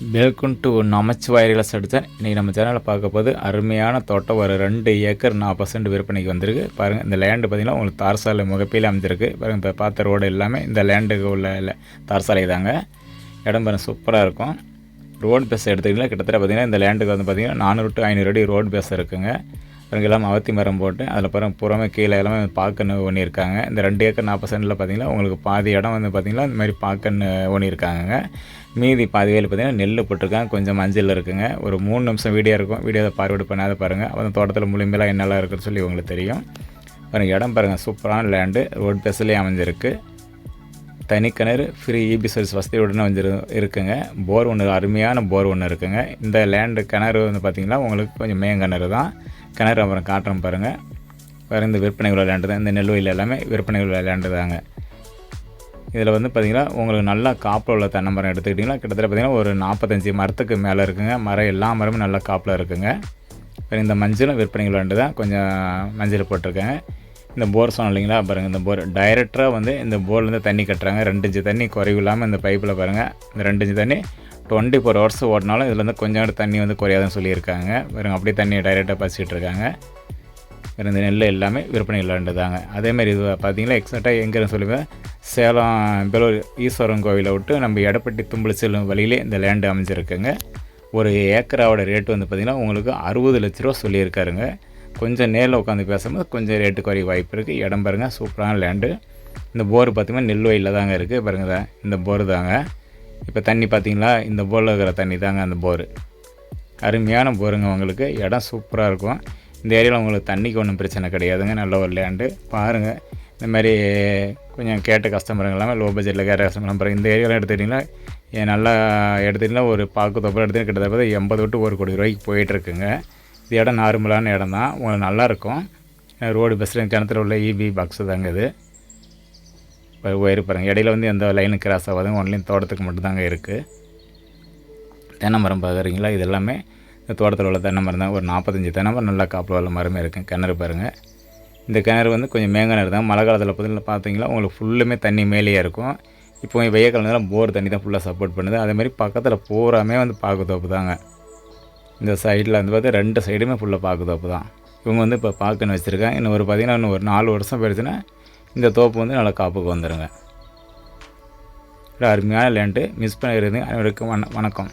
Welcome to நமச்சிவாயரில் சடித்தேன். இன்றைக்கி நம்ம சேனலில் பார்க்க போது அருமையான தோட்டம். ஒரு ரெண்டு ஏக்கர் நாற்பது பர்சன்ட் விற்பனைக்கு வந்திருக்கு. பாருங்கள் இந்த லேண்டு பார்த்திங்கன்னா உங்களுக்கு தார் சாலை முகப்பில் அமைஞ்சிருக்கு பாருங்கள் இப்போ பார்த்த ரோடு எல்லாமே இந்த லேண்டுக்கு உள்ள தார்சாலை தார் சாலை தாங்க. இடம் பாருங்கள் சூப்பராக இருக்கும். ரோடு பேஸ் எடுத்துக்கிட்டிங்கன்னா கிட்டத்தட்ட பார்த்திங்கன்னா இந்த லேண்டுக்கு வந்து பார்த்திங்கன்னா நானூறு டு ஐநூறு அடி ரோடு பேஸ் இருக்குங்க. அங்கே எல்லாம் அவத்தி மரம் போட்டு அதில் பாருங்க புறமே கீழே எல்லாமே பாக்கன்னு பண்ணியிருக்காங்க இந்த ரெண்டு ஏக்கர் நாற்பது சென்டில் பார்த்தீங்கன்னா உங்களுக்கு பாதி இடம் வந்து பார்த்திங்கன்னா இந்த மாதிரி பாக்கன்னு பண்ணியிருக்காங்க மீதி பாதி வேலை பார்த்தீங்கன்னா நெல் போட்டிருக்காங்க. கொஞ்சம் மஞ்சள் இருக்குங்க. ஒரு மூணு நிமிஷம் வீடியோ இருக்கும். வீடியோவை பார்வையிட பண்ணாத பாருங்கள் அப்புறம் தோட்டத்தில் முழுமையெல்லாம் என்னெல்லாம் இருக்குன்னு சொல்லி உங்களுக்கு தெரியும். பாருங்கள் இடம் பாருங்கள் சூப்பரான லேண்டு ரோட் பேஸ்லேயே அமைஞ்சிருக்கு. தனி கிணறு ஃப்ரீ இபி சர்வீஸ் வசதியுடன் வந்து இருக்குங்க. போர் ஒன்று அருமையான போர் ஒன்று இருக்குங்க. இந்த லேண்டு கிணறு வந்து பார்த்திங்கன்னா உங்களுக்கு கொஞ்சம் மேன் கிணறு தான். கிணறு அப்புறம் காட்டுறோம் பாருங்கள் வேறு இந்த விற்பனை விளையாண்டுதான் தான் இந்த நெல்வயில் எல்லாமே விற்பனை விளையாண்டுதாங்க. இதில் வந்து பார்த்திங்கன்னா உங்களுக்கு நல்லா காப்பில் உள்ள தென்னை மரம் எடுத்துக்கிட்டிங்கன்னா கிட்டத்தட்ட பார்த்திங்கன்னா ஒரு நாற்பத்தஞ்சு மரத்துக்கு மேலே இருக்குங்க. மரம் எல்லா மரமும் நல்லா காப்பில் இருக்குங்க. அப்புறம் இந்த மஞ்சளும் விற்பனைகள் விளையாண்டு தான் கொஞ்சம் மஞ்சள் போட்டிருக்கேங்க. இந்த போர் சொன்னோம் இல்லைங்களா பாருங்கள் இந்த போர். டைரெக்டாக வந்து இந்த போர்லேருந்து தண்ணி கட்டுறாங்க. ரெண்டு இன்ச்சு தண்ணி குறைவு இல்லாமல் இந்த பைப்பில் பாருங்கள் இந்த ரெண்டு இன்ச்சு தண்ணி டுவெண்ட்டி ஃபோர் ஹவர்ஸ் ஓடினாலும் இதில் வந்து கொஞ்சம் தண்ணி வந்து குறையாதுன்னு சொல்லியிருக்காங்க. பாருங்க அப்படியே தண்ணியை டைரெக்டாக பசிக்கிட்டு இருக்காங்க. வேறு இந்த நெல் எல்லாமே விற்பனை இல்லாண்டுதாங்க அதேமாதிரி இது பார்த்தீங்கன்னா எக்ஸாக்டாக எங்கேன்னு சொல்லுவேன் சேலம் பெலூர் ஈஸ்வரன் கோவிலை விட்டு நம்ம எடப்பட்டி தும்பளி செல்லும் வழியிலே இந்த லேண்டு அமைஞ்சிருக்குங்க. ஒரு ஏக்கராவோட ரேட்டு வந்து பார்த்திங்கன்னா உங்களுக்கு அறுபது லட்ச ரூபா சொல்லியிருக்காருங்க. கொஞ்சம் நேரில் உட்காந்து பேசும்போது கொஞ்சம் ரேட்டு குறைய வாய்ப்பு இருக்குது இடம் பாருங்கள் சூப்பரான லேண்டு இந்த போர் பார்த்திங்கன்னா நெல் வயலில் தாங்க இருக்குது பாருங்க இந்த போர் தாங்க. இப்போ தண்ணி பார்த்தீங்களா இந்த போரில் இருக்கிற தண்ணி தாங்க அந்த போர். அருமையான போருங்க உங்களுக்கு. இடம் சூப்பராக இருக்கும். இந்த ஏரியாவில் உங்களுக்கு தண்ணிக்கு ஒன்றும் பிரச்சனை கிடையாதுங்க. நல்ல ஒரு லேண்டு பாருங்கள் இந்த மாதிரி கொஞ்சம் கேட்ட கஸ்டமருங்க இல்லாமல் லோ பட்ஜெட்டில் கேட்ட கஸ்டமர்லாம் பாருங்கள் இந்த ஏரியாவில் எடுத்துக்கிட்டிங்கன்னா ஏன் நல்லா எடுத்துக்கிட்டிங்கன்னா ஒரு பாக்கு தொப்பல் எடுத்து கிட்டத்தட்ட எண்பது விட்டு ஒரு கோடி ரூபாய்க்கு போயிட்டுருக்குங்க. இது இடம் நார்மலான இடம் தான் உங்களுக்கு நல்லாயிருக்கும் ரோடு பஸ்ஸில் கிணத்துல உள்ள இபி பாக்ஸு தாங்க இது. இப்போ ஒயர் பாருங்கள் இடையில வந்து எந்த லைனும் கிராஸ் ஆகாதுங்க. ஒன்லையும் தோட்டத்துக்கு மட்டும்தாங்க இருக்குது தென்னை மரம் பார்க்குறீங்களா இது எல்லாமே இந்த தோட்டத்தில் உள்ள தென்னை மரம் தான் ஒரு நாற்பத்தஞ்சு தென்னை மரம் நல்லா காப்பில் உள்ள மரமே இருக்குது கிணறு பாருங்கள் இந்த கிணறு வந்து கொஞ்சம் மேங்கணறு தான். மழை காலத்தில் பார்த்தீங்கன்னா உங்களுக்கு ஃபுல்லுமே தண்ணி மேலேயே இருக்கும். இப்போ வெய்ய காலத்தில் போர் தண்ணி தான் ஃபுல்லாக சப்போர்ட் பண்ணுது. அதேமாதிரி பக்கத்தில் பூராமே வந்து பாக்குத்தோப்பு தாங்க. இந்த சைடில் வந்து பார்த்தா ரெண்டு சைடுமே ஃபுல்லாக பாக்குத்தோப்பு தான். இவங்க வந்து இப்போ பாக்குன்னு வச்சுருக்காங்க. இன்னும் ஒரு பார்த்தீங்கன்னா இன்னும் ஒரு நாலு வருஷம் போயிடுச்சுன்னா இந்த தோப்பு வந்து நல்லா காப்புக்கு வந்துடுங்க ஒரு அருமையான லேண்டு. மிஸ் பண்ணிடுறது அனைவருக்கும் வண வணக்கம்.